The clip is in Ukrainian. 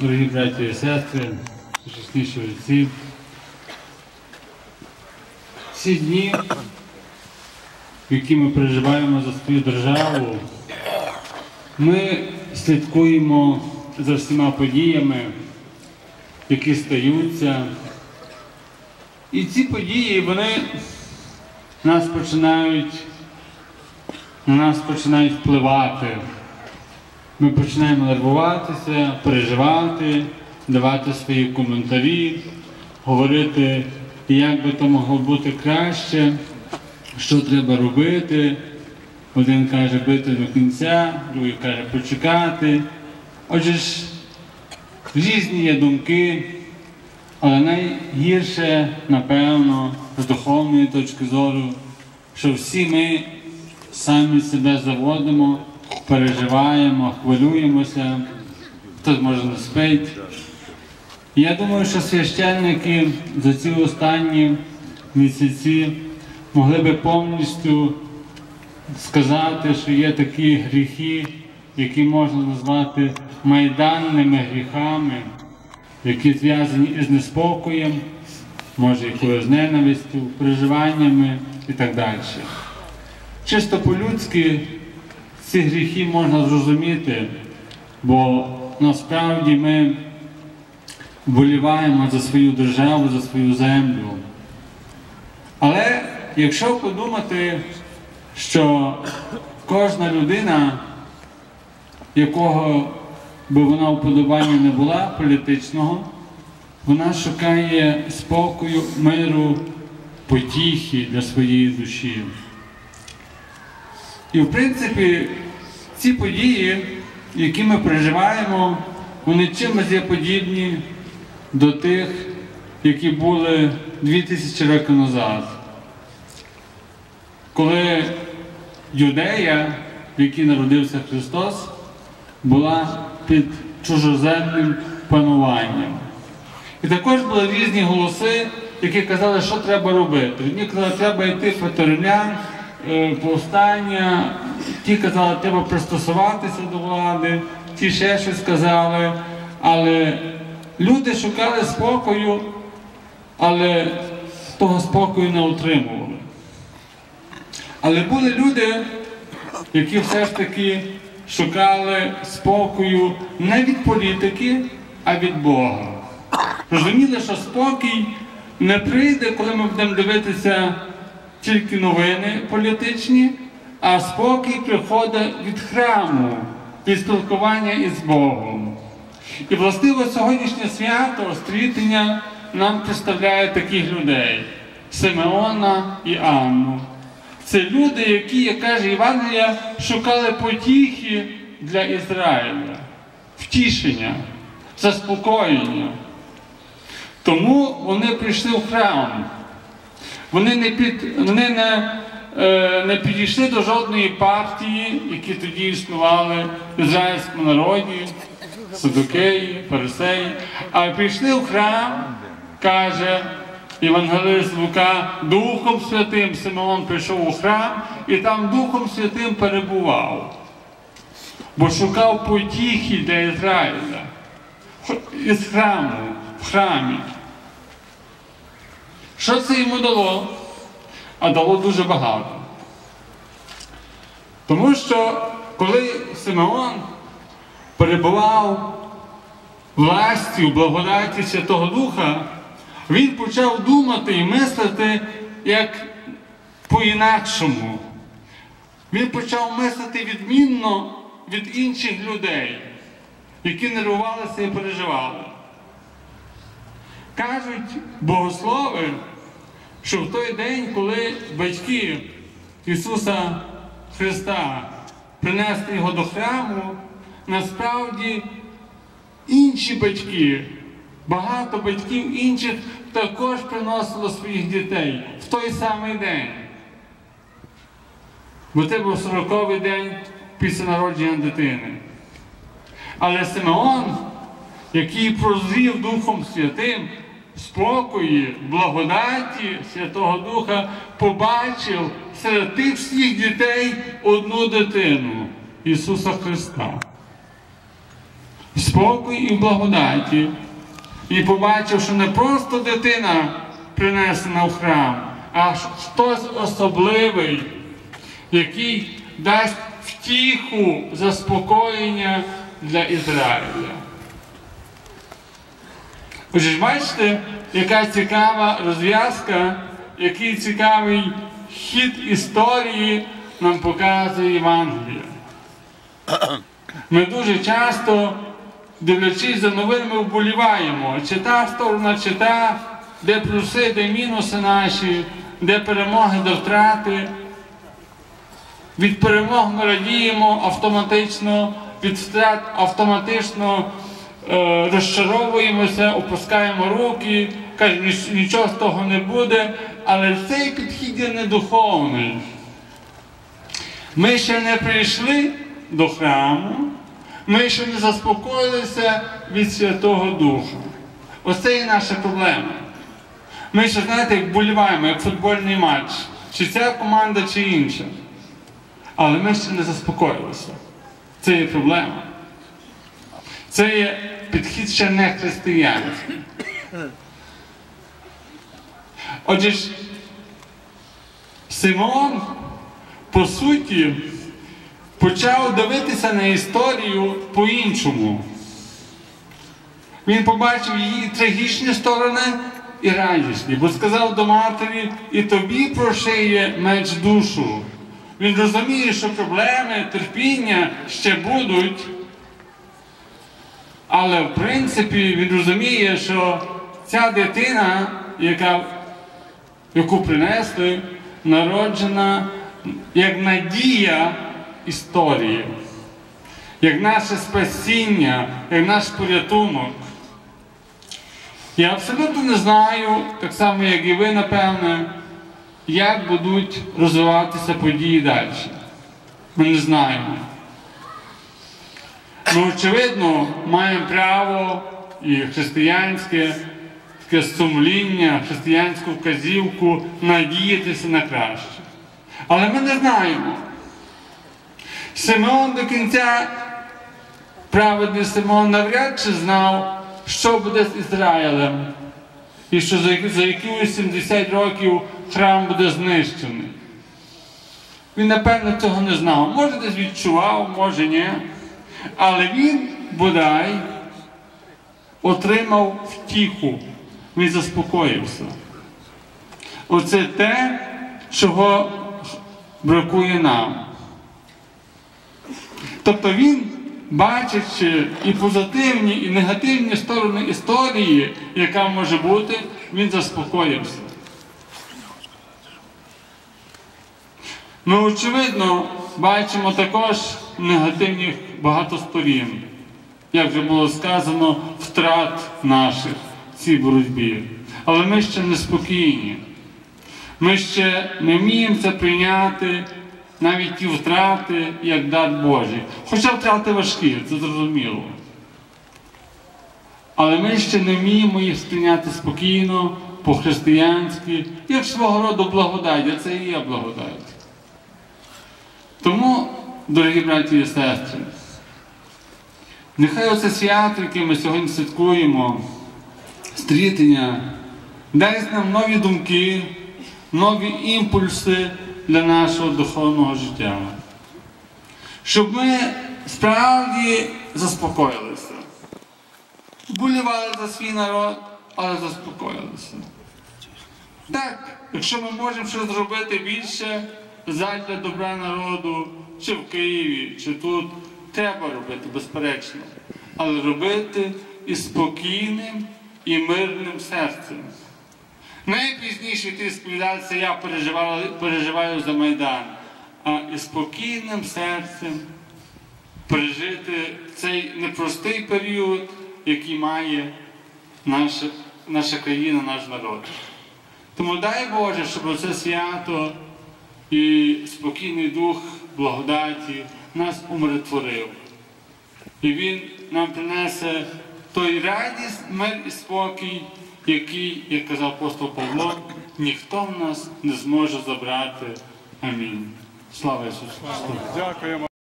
Дорогі браті і сестри, сучасніші отці, ці дні, які ми переживаємо за свою державу, ми слідкуємо за всіма подіями, які стаються. І ці події, вони нас починають, на нас починають впливати. Ми починаємо нервуватися, переживати, давати свої коментарі, говорити, як би то могло бути краще, що треба робити. Один каже бити до кінця, другий каже почекати. Отже ж, різні є думки, але найгірше, напевно, з духовної точки зору, що всі ми самі себе заводимо, переживаємо, хвилюємося, хтось може не спить. Я думаю, що священники за ці останні місяці могли би повністю сказати, що є такі гріхи, які можна назвати майданними гріхами, які зв'язані із неспокоєм, може якоюсь ненавистю, переживаннями і так далі. Чисто по-людськи ці гріхи можна зрозуміти, бо насправді ми вболіваємо за свою державу, за свою землю. Але якщо подумати, що кожна людина, якого би вона вподобання не була політичного, вона шукає спокою, миру, потіхи для своєї душі. І в принципі, ці події, які ми переживаємо, вони чимось є подібні до тих, які були 2000 років назад. Коли Юдея, в якій народився Христос, була під чужоземним пануванням. І також були різні голоси, які казали, що треба робити. Одні казали, треба йти по повстання, ті казали, треба пристосуватися до влади, ті ще щось казали. Але люди шукали спокою, але того спокою не отримували. Але були люди, які все ж таки шукали спокою не від політики, а від Бога. Розуміли, що спокій не прийде, коли ми будемо дивитися тільки новини політичні, а спокій приходить від храму, від спілкування із Богом. І властиво сьогоднішнє свято острітення нам представляє таких людей Симеона і Анну. Це люди, які, як каже Євангелія, шукали потіхи для Ізраїля, втішення, заспокоєння. Тому вони прийшли в храм. Вони не під, вони не, е, не підійшли до жодної партії, які тоді існували в ізраїльському народі, садокеї, фарисеї, а прийшли в храм, каже Євангелист Лука, Духом Святим Симеон прийшов у храм і там Духом Святим перебував, бо шукав потіхи для Ізраїля із храму, в храмі. Що це йому дало? А дало дуже багато. Тому що коли Симеон перебував в благодаті Святого Духа, він почав думати і мислити як по-інакшому. Він почав мислити відмінно від інших людей, які нервувалися і переживали. Кажуть богослови, що в той день, коли батьки Ісуса Христа принесли його до храму, насправді інші батьки, багато батьків інших також приносило своїх дітей в той самий день. Бо це був 40-й день після народження дитини. Але Симеон, який прозрів Духом Святим, спокої, благодаті Святого Духа, побачив серед тих всіх дітей одну дитину Ісуса Христа. спокій і благодаті. І побачив, що не просто дитина принесена в храм, а хтось особливий, який дасть втіху, заспокоєння для Ізраїля. Отже, ж бачите, яка цікава розв'язка, який цікавий хід історії нам показує Євангелія. Ми дуже часто, дивлячись за новинами, вболіваємо, чи та сторона, чи та, де плюси, де мінуси наші, де перемоги, де втрати. Від перемог ми радіємо автоматично, від втрат автоматично розчаровуємося, опускаємо руки, кажемо, нічого з того не буде, але цей підхід є недуховний. Ми ще не прийшли до храму, ми ще не заспокоїлися від Святого Духа. Оце і наша проблема. Ми ще, знаєте, як вболіваємо, як футбольний матч, чи ця команда, чи інша. Але ми ще не заспокоїлися. Це є проблема. Це є підхід ще не християнський. Отже ж, Симон, по суті, почав дивитися на історію по-іншому. Він побачив її трагічні сторони і радісні, бо сказав до матері, і тобі прошиє меч душу. Він розуміє, що проблеми, терпіння ще будуть. Але в принципі він розуміє, що ця дитина, яка, яку принесли, народжена як надія історії, як наше спасіння, як наш порятунок. Я абсолютно не знаю, так само, як і ви, напевне, як будуть розвиватися події далі. Ми не знаємо. Ми, очевидно, маємо право і християнське таке сумління, християнську вказівку надіятися на краще. Але ми не знаємо. Симеон до кінця, праведний Симеон навряд чи знав, що буде з Ізраїлем. І що за якісь 70 років храм буде знищений. Він, напевно, цього не знав. Може, десь відчував, може ні. Але він, бодай, отримав втіху. Він заспокоївся. Оце те, чого бракує нам. Тобто він, бачачи і позитивні, і негативні сторони історії, яка може бути, він заспокоївся. Ми, очевидно, бачимо також негативних багато сторін, як вже було сказано, втрат наших в цій боротьбі. Але ми ще не спокійні. Ми ще не вміємо це прийняти навіть ті втрати, як дар Божий. Хоча втрати важкі, це зрозуміло. Але ми ще не вміємо їх сприйняти спокійно, по-християнськи, як свого роду благодать, а це і є благодать. Тому, дорогі браті і сестри, нехай оце свято, яке ми сьогодні святкуємо, стрітення, дасть нам нові думки, нові імпульси для нашого духовного життя. Щоб ми справді заспокоїлися. Вболівали за свій народ, але заспокоїлися. Так, якщо ми можемо щось зробити більше задля добра народу, чи в Києві, чи тут, треба робити, безперечно. Але робити із спокійним і мирним серцем. Найпізніше ти сповідатися, я переживаю, за Майдан, а із спокійним серцем пережити цей непростий період, який має наша, наша країна, наш народ. Тому дай Боже, щоб це свято і спокійний дух благодаті нас умиротворив. І Він нам принесе той радість, мир і спокій, який, як казав апостол Павло, ніхто в нас не зможе забрати. Амінь. Слава Ісусу! Дякуємо.